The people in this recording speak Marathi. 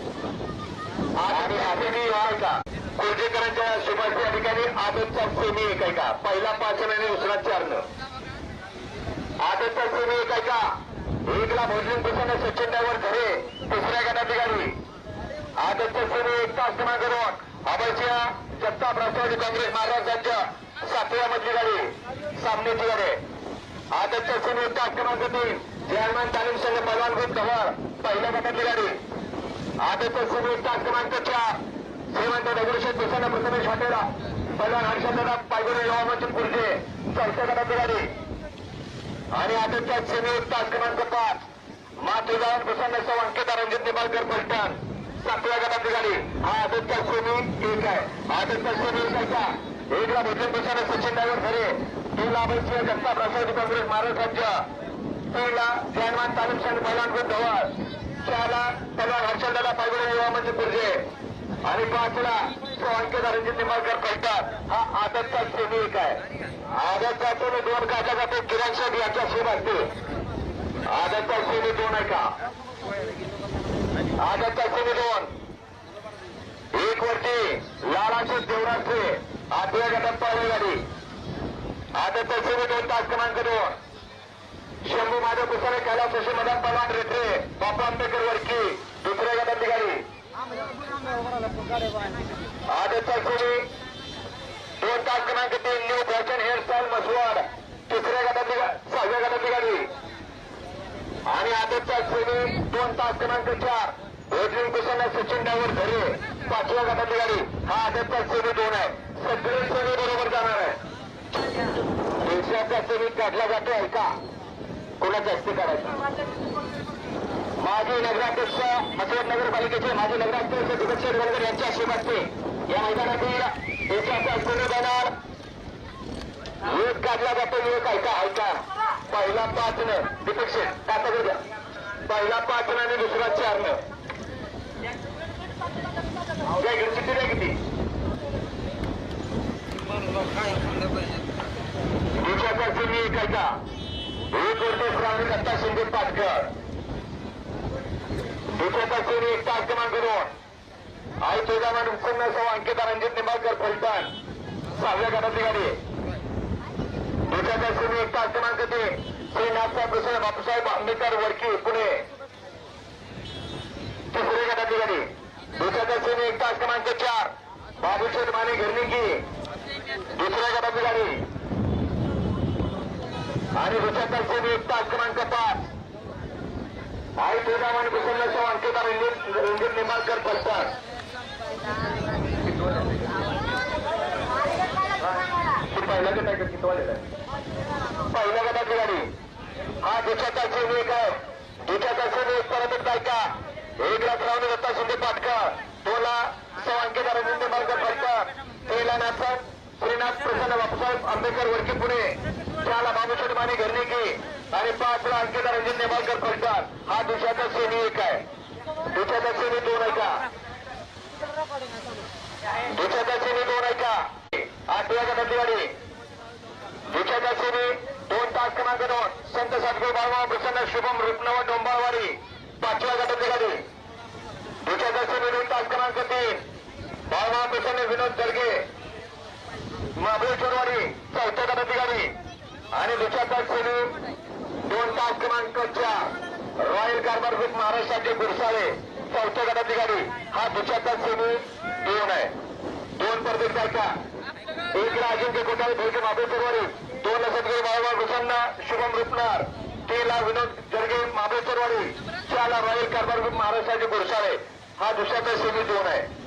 आणि सेमी आहे का? कोळजेकरांच्या सुभाष या ठिकाणी आदतचा सेमी एक आहे का? पहिला पाच आणि दुसरा चार आदतचा सेमी एक आहे का? एकला भोजन कुसाने सचिन डायवर घरे तिसऱ्या गटाची गाडी आदतचा सेमी एक तास क्रमांक दोन. अभयच्या जगताप राष्ट्रवादी काँग्रेस महाराष्ट्राच्या सातव्या मधली गाडी सामन्याची गाडी आहे. आदतच्या सेमी एक तास क्रमांक तीन. जयमान तालीम संघ पलवान ग्रुप पहिल्या गटातली गाडी आदतच्या सेमी एक क्रमांक चार श्रीमंत दगडूशेठ प्रसन्न प्रथमेश हॉटेला पलवान हर्षदादा कुर्जे आणि आदतच्या सेमी तास क्रमांक पाच मातृगावन प्रसन्न सौ अंकिता रंजित निंबाळकर पलटण सातव्या गटात निघाली. हा आदतच्या सेमी एक आहे. आदतच्या सेमी एकला भोजन प्रसन्न सचिन डायवर खरे. तीनला अभयसिंह जगताप राष्ट्रवादी काँग्रेस महाराष्ट्राच्या तीनला जयमान तालीम संघ पहिलान चारला पलवान हर्षदादा पायगुणे युवा मंच कुर्जे आणि पाचला सौ अंकिता रणजित निंबाळकर पलटण हा आदतचा सेमी एक आहे. आदतचा सेमी दोन काढला जातो किरण शेठ यांच्या सेम असते आदतचा सेमी दोन आहे का? आदतचा सेमी दोन. एक वरती लालाशे देवराचे आठव्या गटात पाहिली गाडी. आदतचा सेमी दोन तास क्रमांक दोन. शंभू माधव कुसाने कैलास शशी मदन पवार रेत्रे बापू आंबेडकर वरकी दुसऱ्या गटातली गाडी आदतचा सेमी दोन तास क्रमांक तीन न्यू फॅशन हेअरस्टाईल मसवाड. तिसऱ्या गटातली सहाव्या गटातली गाडी. आणि आदतचा सेमी दोन तास क्रमांक चार. रोजलिंग कुशन सचिन डायवर घरे. पाचव्या गटातली गाडी. हा आदतचा सेमी दोन आहे. सगळे सेमी बरोबर जाणार आहे. देशाचा सेमी काढला जातो ऐका का? कोणाचा असते काढायचा माजी नगराध्यक्ष मसवड नगरपालिकेचे माजी नगराध्यक्ष दीपक शेठ यांच्या आशीर्वादते या मैदानातील देशाचा सेमी बॅनर एक काढला जातो एक ऐका ऐका पहिला पाच न दीपक शेठ काका द्या. पहिला पाच आणि दुसरा चार न किती द्या किती? देशाचा सेमी एक ऐका एक वरती श्रावणी दत्ता शिंदे पाटकर. देशाचा सेमी एक तास क्रमांक दोन आई तुळजामान उत्पन्न सौ अंकिता रणजित निंबाळकर फलटण. सहाव्या गटातली गाडी आहे. देशाचा सेमी एक तास क्रमांक तीन श्री नाथसाहेब प्रसन्न बापूसाहेब आंबेडकर वडकी पुणे. तिसरी गटातली गाडी देशाचा सेमी एक तास क्रमांक चार. बाबूशेठ माने घरनिकी दुसऱ्या गटातली गाडी आणि दुसऱ्या सेमी एक तास क्रमांक पाच. श्रीराम आणि प्रसन्न सौ अंकिता रणजित रणजित निंबाळकर फलटण ती पहिल्या गटात किती पहिल्या गटाची गाडी हा दुचाचा सेमी एक आहे. दुचाचा सेमी एक परत एकदा ऐका. एक लाख रावणे दत्ता शिंदे पाटकर. दोनला सौ अंकिता रवींद्र मार्ग फडकर तेला नाथन श्रीनाथ प्रसन्न बापूसाहेब आंबेडकर वडकी पुणे त्याला बाबूशेठ माने घरनिकी आणि पाचला अंकित रणजित नेमाळकर फलटण हा दुसऱ्याचा सेमी एक आहे. दुसऱ्याचा सेमी दोन आहे का? दुसऱ्याचा सेमी दोन आहे का? आठव्या गटातली गाडी. दुसऱ्याचा सेमी दोन तास क्रमांक दोन. संत सद्गुरू बाळवा प्रसन्न शुभम रुपनव डोंबाळवाडी. पाचव्या गटातली गाडी. दुसऱ्याचा सेमी दोन तास क्रमांक तीन. बाळवा प्रसन्न विनोद दर्गे. महाबळेश्वरवाडी चौथ्या गटातली गाडी. आणि दुसऱ्याचा सेमी तास क्रमांक चार रॉयल कारभार ग्रुप महाराष्ट्राचे गुरसाळे चौथ्या गटातली गाडी हा दुचाकी सेमी दोन आहे. दोन परदेश का एक अजिंक्य कोठारी भोजे महाबळेश्वरवाडी दोन सदगुरू बाळवा प्रसन्न शुभम रुपनार. तीनला विनोद जर्गे महाबळेश्वरवाडी चारला रॉयल कारभार ग्रुप महाराष्ट्राचे गुरसाळे हा दुसऱ्याचा सेमी दोन आहे.